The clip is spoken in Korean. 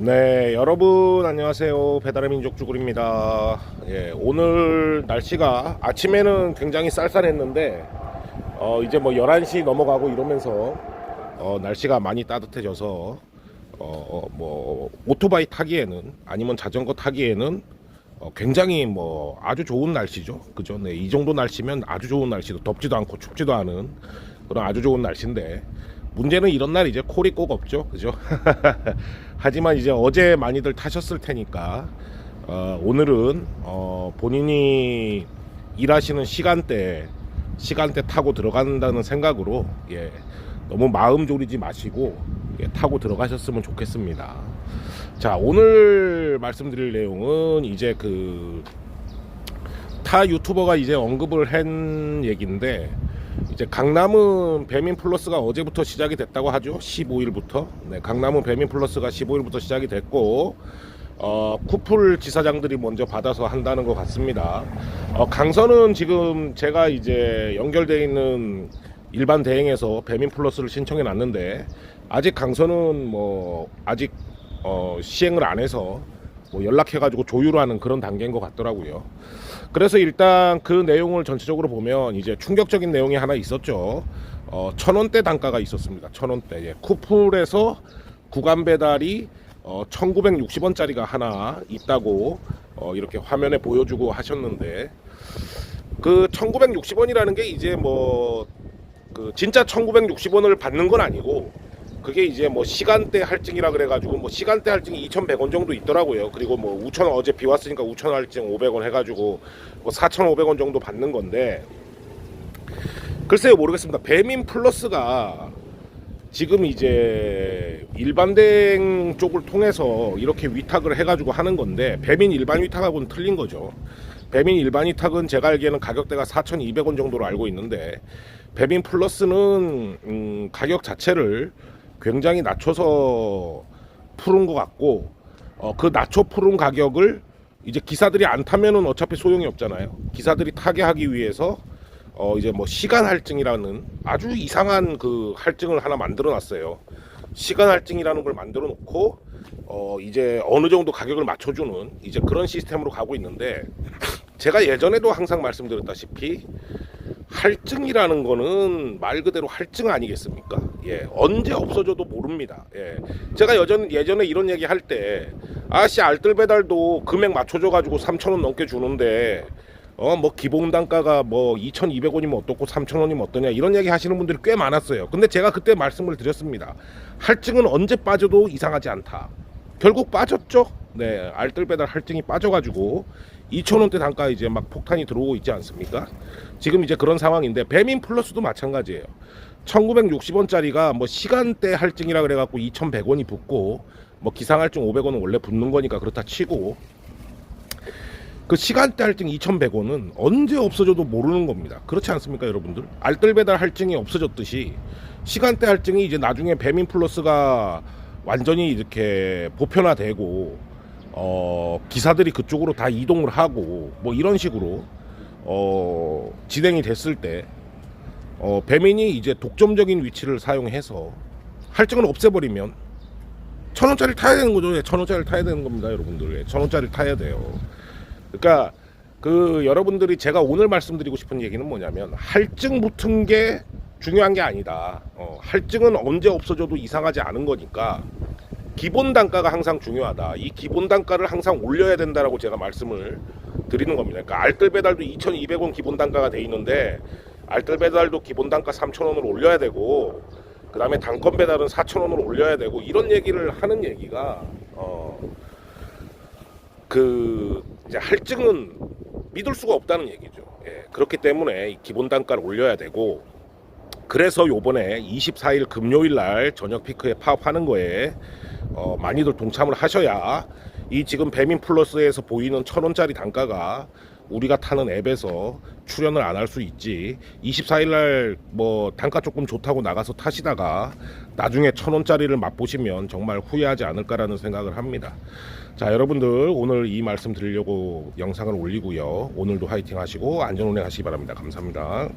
네, 여러분 안녕하세요. 배달의 민족 주굴입니다. 예, 오늘 날씨가 아침에는 굉장히 쌀쌀했는데 어, 이제 뭐 11시 넘어가고 이러면서 어, 날씨가 많이 따뜻해져서 어, 뭐 오토바이 타기에는 아니면 자전거 타기에는 어, 굉장히 뭐 아주 좋은 날씨죠. 그죠? 네, 이 정도 날씨면 아주 좋은 날씨도 덥지도 않고 춥지도 않은 그런 아주 좋은 날씨인데 문제는 이런 날 이제 콜이 꼭 없죠. 그죠? 하지만 이제 어제 많이들 타셨을 테니까 어, 오늘은 어, 본인이 일하시는 시간대 시간대 타고 들어간다는 생각으로 예, 너무 마음 졸이지 마시고 예, 타고 들어가셨으면 좋겠습니다. 자 오늘 말씀드릴 내용은 이제 그 타 유튜버가 이제 언급을 한 얘기인데 이제 강남은 배민 플러스가 어제부터 시작이 됐다고 하죠. 15일부터. 네, 강남은 배민 플러스가 15일부터 시작이 됐고 어, 쿠플 지사장들이 먼저 받아서 한다는 것 같습니다. 어, 강선은 지금 제가 이제 연결돼 있는 일반 대행에서 배민 플러스를 신청해 놨는데 아직 강선은 뭐 아직 어, 시행을 안 해서 뭐 연락해가지고 조율하는 그런 단계인 것 같더라고요. 그래서 일단 그 내용을 전체적으로 보면 이제 충격적인 내용이 하나 있었죠. 어, 천 원대 단가가 있었습니다. 천 원대. 예. 쿠플에서 구간 배달이 어, 1960원짜리가 하나 있다고 어, 이렇게 화면에 보여주고 하셨는데 그 1960원이라는 게 이제 뭐 그 진짜 1960원을 받는 건 아니고 그게 이제 뭐 시간대 할증이라 그래가지고 뭐 시간대 할증이 2,100원 정도 있더라고요. 그리고 뭐 우천 어제 비 왔으니까 우천 할증 500원 해가지고 뭐 4,500원 정도 받는 건데 글쎄요 모르겠습니다. 배민 플러스가 지금 이제 일반 대행 쪽을 통해서 이렇게 위탁을 해가지고 하는 건데 배민 일반 위탁하고는 틀린 거죠. 배민 일반 위탁은 제가 알기에는 가격대가 4,200원 정도로 알고 있는데 배민 플러스는 음, 가격 자체를 굉장히 낮춰서 푸른 것 같고 어, 그 낮춰 푸른 가격을 이제 기사들이 안 타면은 어차피 소용이 없잖아요. 기사들이 타게 하기 위해서 어 이제 뭐 시간 할증이라는 아주 이상한 그 할증을 하나 만들어 놨어요. 시간 할증이라는 걸 만들어 놓고 어 이제 어느 정도 가격을 맞춰주는 이제 그런 시스템으로 가고 있는데 제가 예전에도 항상 말씀드렸다시피 할증이라는 거는 말 그대로 할증 아니겠습니까? 예, 언제 없어져도 모릅니다. 예, 제가 예전 예전에 이런 얘기 할 때 아씨 알뜰 배달도 금액 맞춰줘 가지고 3천 원 넘게 주는데 어 뭐 기본 단가가 뭐 2,200원이면 어떻고 3,000원이면 어떠냐 이런 얘기 하시는 분들이 꽤 많았어요. 근데 제가 그때 말씀을 드렸습니다. 할증은 언제 빠져도 이상하지 않다. 결국 빠졌죠. 네, 알뜰 배달 할증이 빠져가지고 2,000원대 단가 이제 막 폭탄이 들어오고 있지 않습니까? 지금 이제 그런 상황인데 배민 플러스도 마찬가지예요. 1960원짜리가 뭐 시간대 할증이라 그래갖고 2,100원이 붙고 뭐 기상 할증 500원은 원래 붙는 거니까 그렇다 치고 그 시간대 할증 2,100원은 언제 없어져도 모르는 겁니다. 그렇지 않습니까, 여러분들? 알뜰 배달 할증이 없어졌듯이 시간대 할증이 이제 나중에 배민 플러스가 완전히 이렇게 보편화되고 어, 기사들이 그쪽으로 다 이동을 하고 뭐 이런 식으로 어, 진행이 됐을 때 어, 배민이 이제 독점적인 위치를 사용해서 할증을 없애버리면 천 원짜리 타야 되는 거죠. 예, 천 원짜리 타야 되는 겁니다, 여러분들. 예, 천 원짜리 타야 돼요. 그러니까 그 여러분들이 제가 오늘 말씀드리고 싶은 얘기는 뭐냐면 할증 붙은 게 중요한 게 아니다. 어, 할증은 언제 없어져도 이상하지 않은 거니까 기본 단가가 항상 중요하다. 이 기본 단가를 항상 올려야 된다라고 제가 말씀을 드리는 겁니다. 그러니까 알뜰 배달도 2,200원 기본 단가가 돼 있는데 알뜰 배달도 기본 단가 3,000원으로 올려야 되고 그다음에 단건 배달은 4,000원으로 올려야 되고 이런 얘기를 하는 얘기가 어 그 이제 할증은 믿을 수가 없다는 얘기죠. 예, 그렇기 때문에 이 기본 단가를 올려야 되고 그래서 요번에 24일 금요일 날 저녁 피크에 파업하는 거에 어, 많이들 동참을 하셔야 이 지금 배민 플러스에서 보이는 천 원짜리 단가가 우리가 타는 앱에서 출연을 안 할 수 있지. 24일 날 뭐 단가 조금 좋다고 나가서 타시다가 나중에 천 원짜리를 맛보시면 정말 후회하지 않을까라는 생각을 합니다. 자 여러분들 오늘 이 말씀 드리려고 영상을 올리고요. 오늘도 화이팅 하시고 안전 운행 하시기 바랍니다. 감사합니다